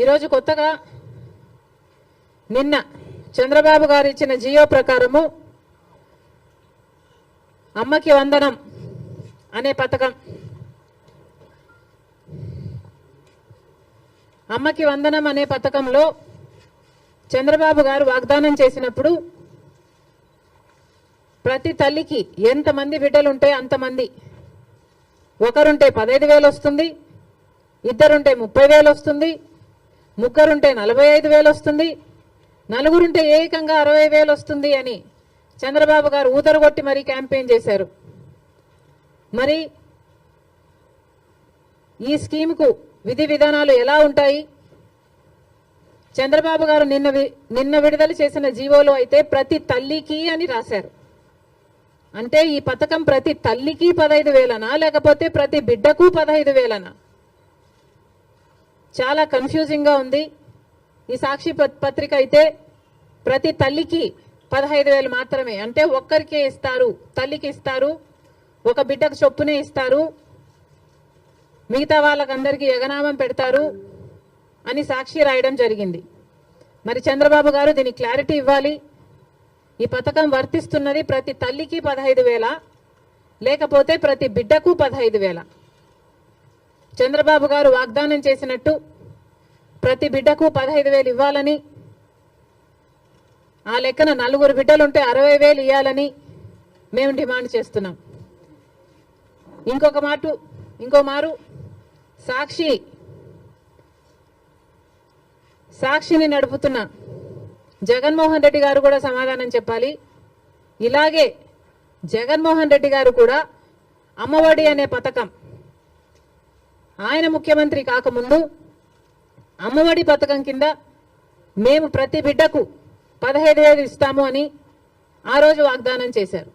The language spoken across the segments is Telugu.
ఈరోజు కొత్తగా నిన్న చంద్రబాబు గారు ఇచ్చిన జియో ప్రకారము అమ్మకి వందనం అనే పథకం. అమ్మకి వందనం అనే పథకంలో చంద్రబాబు గారు వాగ్దానం చేసినప్పుడు ప్రతి తల్లికి ఎంతమంది బిడ్డలుంటే అంతమంది. ఒకరుంటే పదహైదు వేలు వస్తుంది ఇద్దరుంటే ముప్పై వేలు వస్తుంది ముగ్గురుంటే నలభై ఐదు వేలు వస్తుంది నలుగురుంటే ఏకంగా అరవై వేలు వస్తుంది అని చంద్రబాబు గారు ఊతరగొట్టి మరీ క్యాంపెయిన్ చేశారు. మరి ఈ స్కీమ్కు విధి విధానాలు ఎలా ఉంటాయి? చంద్రబాబు గారు నిన్న వి- నిన్న విడుదల చేసిన జీవోలో అయితే ప్రతి తల్లికి అని రాశారు. అంటే ఈ పథకం ప్రతి తల్లికి పదహైదు వేలనా లేకపోతే ప్రతి బిడ్డకు పదహైదు వేలనా? చాలా కన్ఫ్యూజింగ్గా ఉంది. ఈ సాక్షి పత్రిక అయితే ప్రతి తల్లికి పదహైదు వేలు మాత్రమే. అంటే ఒక్కరికే ఇస్తారు. తల్లికి ఇస్తారు. ఒక బిడ్డకు చొప్పునే ఇస్తారు. మిగతా వాళ్ళకందరికీ ఎగనామం పెడతారు అని సాక్షి రాయడం జరిగింది. మరి చంద్రబాబు గారు దీనికి క్లారిటీ ఇవ్వాలి. ఈ పథకం వర్తిస్తున్నది ప్రతి తల్లికి పదహైదు వేల? లేకపోతే ప్రతి బిడ్డకు పదహైదు వేల? చంద్రబాబు గారు వాగ్దానం చేసినట్టు ప్రతి బిడ్డకు పదహైదు వేలు ఇవ్వాలని ఆ లెక్కన నలుగురు బిడ్డలుంటే అరవై వేలు ఇవ్వాలని మేము డిమాండ్ చేస్తున్నాం. ఇంకొక మాట ఇంకో మారు సాక్షి సాక్షిని నడుపుతున్న జగన్మోహన్ రెడ్డి గారు కూడా సమాధానం చెప్పాలి. ఇలాగే జగన్మోహన్ రెడ్డి గారు కూడా అమ్మఒడి అనే పథకం ఆయన ముఖ్యమంత్రి కాకముందు అమ్మఒడి పథకం కింద మేము ప్రతి బిడ్డకు పదహైదు వేలు ఇస్తాము అని ఆ రోజు వాగ్దానం చేశారు.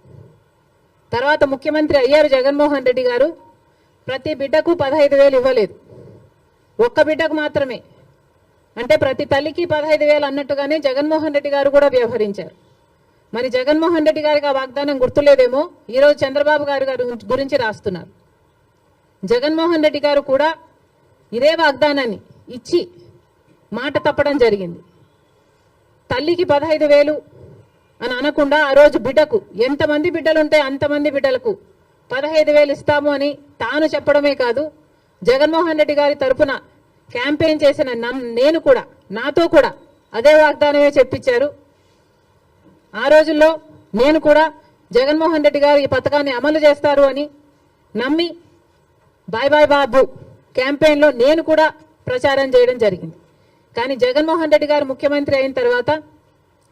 తర్వాత ముఖ్యమంత్రి అయ్యారు జగన్మోహన్ రెడ్డి గారు. ప్రతి బిడ్డకు పదహైదు వేలు ఇవ్వలేదు. ఒక్క బిడ్డకు మాత్రమే. అంటే ప్రతి తల్లికి పదహైదు వేలు అన్నట్టుగానే జగన్మోహన్ రెడ్డి గారు కూడా వ్యవహరించారు. మరి జగన్మోహన్ రెడ్డి గారికి ఆ వాగ్దానం గుర్తులేదేమో? ఈరోజు చంద్రబాబు గారు గారి గురించి రాస్తున్నారు. జగన్మోహన్ రెడ్డి గారు కూడా ఇదే వాగ్దానాన్ని ఇచ్చి మాట తప్పడం జరిగింది. తల్లికి పదహైదు వేలు అని అనకుండా ఆ రోజు బిడ్డకు ఎంతమంది బిడ్డలుంటే అంతమంది బిడ్డలకు పదహైదు వేలు ఇస్తాము అని తాను చెప్పడమే కాదు జగన్మోహన్ రెడ్డి గారి తరపున క్యాంపెయిన్ చేసిన నేను కూడా నాతో కూడా అదే వాగ్దానమే చెప్పించారు. ఆ రోజుల్లో నేను కూడా జగన్మోహన్ రెడ్డి గారు ఈ పథకాన్ని అమలు చేస్తారు అని నమ్మి బాయ్ బాయ్ బాబు క్యాంపెయిన్లో నేను కూడా ప్రచారం చేయడం జరిగింది. కానీ జగన్మోహన్ రెడ్డి గారు ముఖ్యమంత్రి అయిన తర్వాత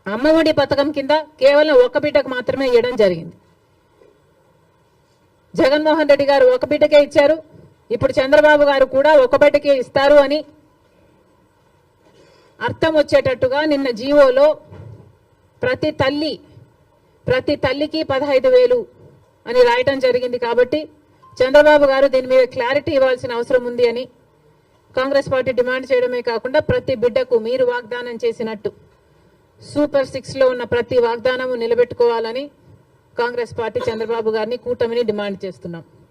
అమ్మఒడి పథకం కింద కేవలం ఒక బిడ్డకు మాత్రమే ఇవ్వడం జరిగింది. జగన్మోహన్ రెడ్డి గారు ఒక బిడ్డకే ఇచ్చారు. ఇప్పుడు చంద్రబాబు గారు కూడా ఒక బిడ్డకే ఇస్తారు అని అర్థం వచ్చేటట్టుగా నిన్న జీవోలో ప్రతి తల్లి ప్రతి తల్లికి పదహైదు వేలు అని రాయటం జరిగింది కాబట్టి చంద్రబాబు గారు దీని మీద క్లారిటీ ఇవ్వాల్సిన అవసరం ఉంది అని కాంగ్రెస్ పార్టీ డిమాండ్ చేయడమే కాకుండా ప్రతి బిడ్డకు మీరు వాగ్దానం చేసినట్టు సూపర్ సిక్స్లో ఉన్న ప్రతి వాగ్దానము నిలబెట్టుకోవాలని కాంగ్రెస్ పార్టీ చంద్రబాబు గారిని కూటమిని డిమాండ్ చేస్తున్నాం.